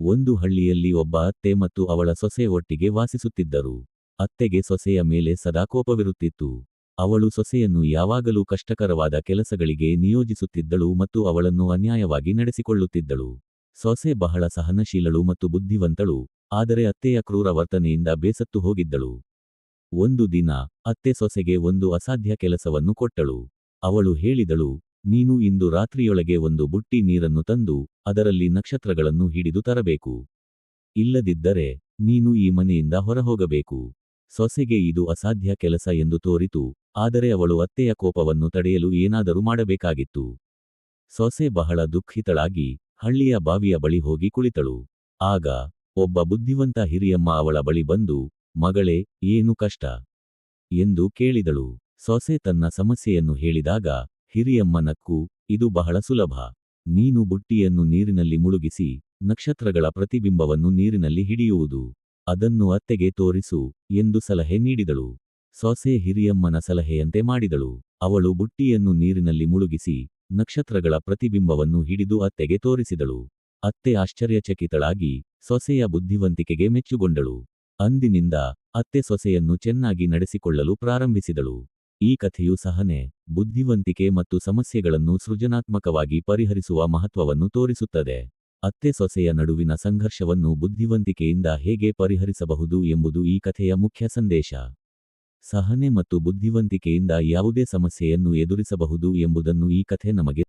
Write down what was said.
ಒಂದು ಹಳ್ಳಿಯಲ್ಲಿ ಒಬ್ಬ ಅತ್ತೆ ಮತ್ತು ಅವಳ ಸೊಸೆ ಒಟ್ಟಿಗೆ ವಾಸಿಸುತ್ತಿದ್ದರು. ಅತ್ತೆಗೆ ಸೊಸೆಯ ಮೇಲೆ ಸದಾ ಕೋಪವಿರುತ್ತಿತ್ತು. ಅವಳು ಸೊಸೆಯನ್ನು ಯಾವಾಗಲೂ ಕಷ್ಟಕರವಾದ ಕೆಲಸಗಳಿಗೆ ನಿಯೋಜಿಸುತ್ತಿದ್ದಳು ಮತ್ತು ಅವಳನ್ನು ಅನ್ಯಾಯವಾಗಿ ನಡೆಸಿಕೊಳ್ಳುತ್ತಿದ್ದಳು. ಸೊಸೆ ಬಹಳ ಸಹನಶೀಲಳು ಮತ್ತು ಬುದ್ಧಿವಂತಳು, ಆದರೆ ಅತ್ತೆಯ ಕ್ರೂರ ವರ್ತನೆಯಿಂದ ಬೇಸತ್ತು ಹೋಗಿದ್ದಳು. ಒಂದು ದಿನ, ಅತ್ತೆ ಸೊಸೆಗೆ ಒಂದು ಅಸಾಧ್ಯ ಕೆಲಸವನ್ನು ಕೊಟ್ಟಳು. ಅವಳು ಹೇಳಿದಳು ನೀನು ಇಂದು ರಾತ್ರಿಯೊಳಗೆ ಒಂದು ಬುಟ್ಟಿ ನೀರನ್ನು ತಂದು ಅದರಲ್ಲಿ ನಕ್ಷತ್ರಗಳನ್ನು ಹಿಡಿದು ತರಬೇಕು. ಇಲ್ಲದಿದ್ದರೆ ನೀನು ಈ ಮನೆಯಿಂದ ಹೊರಹೋಗಬೇಕು. ಸೊಸೆಗೆ ಇದು ಅಸಾಧ್ಯ ಕೆಲಸ ಎಂದು ತೋರಿತು, ಆದರೆ ಅವಳು ಅತ್ತೆಯ ಕೋಪವನ್ನು ತಡೆಯಲು ಏನಾದರೂ ಮಾಡಬೇಕಾಗಿತ್ತು. ಸೊಸೆ ಬಹಳ ದುಃಖಿತಳಾಗಿ ಹಳ್ಳಿಯ ಬಾವಿಯ ಬಳಿ ಹೋಗಿ ಕುಳಿತಳು. ಆಗ ಒಬ್ಬ ಬುದ್ಧಿವಂತ ಹಿರಿಯಮ್ಮ ಅವಳ ಬಳಿ ಬಂದು, ಮಗಳೇ, ಏನು ಕಷ್ಟ? ಎಂದು ಕೇಳಿದಳು. ಸೊಸೆ ತನ್ನ ಸಮಸ್ಯೆಯನ್ನು ಹೇಳಿದಾಗ ಹಿರಿಯಮ್ಮ ನಕ್ಕು ಇದು ಬಹಳ ಸುಲಭ. ನೀನು ಬುಟ್ಟಿಯನ್ನು ನೀರಿನಲ್ಲಿ ಮುಳುಗಿಸಿ, ನಕ್ಷತ್ರಗಳ ಪ್ರತಿಬಿಂಬವನ್ನು ನೀರಿನಲ್ಲಿ ಹಿಡಿಯುವುದು. ಅದನ್ನು ಅತ್ತೆಗೆ ತೋರಿಸು ಎಂದು ಸಲಹೆ ನೀಡಿದಳು. ಸೊಸೆ ಹಿರಿಯಮ್ಮನ ಸಲಹೆಯಂತೆ ಮಾಡಿದಳು. ಅವಳು ಬುಟ್ಟಿಯನ್ನು ನೀರಿನಲ್ಲಿ ಮುಳುಗಿಸಿ, ನಕ್ಷತ್ರಗಳ ಪ್ರತಿಬಿಂಬವನ್ನು ಹಿಡಿದು ಅತ್ತೆಗೆ ತೋರಿಸಿದಳು. ಅತ್ತೆ ಆಶ್ಚರ್ಯಚಕಿತಳಾಗಿ ಸೊಸೆಯ ಬುದ್ಧಿವಂತಿಕೆಗೆ ಮೆಚ್ಚುಗೊಂಡಳು. ಅಂದಿನಿಂದ ಅತ್ತೆ ಸೊಸೆಯನ್ನು ಚೆನ್ನಾಗಿ ನಡೆಸಿಕೊಳ್ಳಲು ಪ್ರಾರಂಭಿಸಿದಳು. ಈ ಕಥೆಯು ಸಹನೆ, ಬುದ್ಧಿವಂತಿಕೆ ಮತ್ತು ಸಮಸ್ಯೆಗಳನ್ನು ಸೃಜನಾತ್ಮಕವಾಗಿ ಪರಿಹರಿಸುವ ಮಹತ್ವವನ್ನು ತೋರಿಸುತ್ತದೆ. ಅತ್ತೆ ಸೊಸೆಯ ನಡುವಿನ ಸಂಘರ್ಷವನ್ನು ಬುದ್ಧಿವಂತಿಕೆಯಿಂದ ಹೇಗೆ ಪರಿಹರಿಸಬಹುದು ಎಂಬುದು ಈ ಕಥೆಯ ಮುಖ್ಯ ಸಂದೇಶ. ಸಹನೆ ಮತ್ತು ಬುದ್ಧಿವಂತಿಕೆಯಿಂದ ಯಾವುದೇ ಸಮಸ್ಯೆಯನ್ನು ಎದುರಿಸಬಹುದು ಎಂಬುದನ್ನು ಈ ಕಥೆ ನಮಗೆ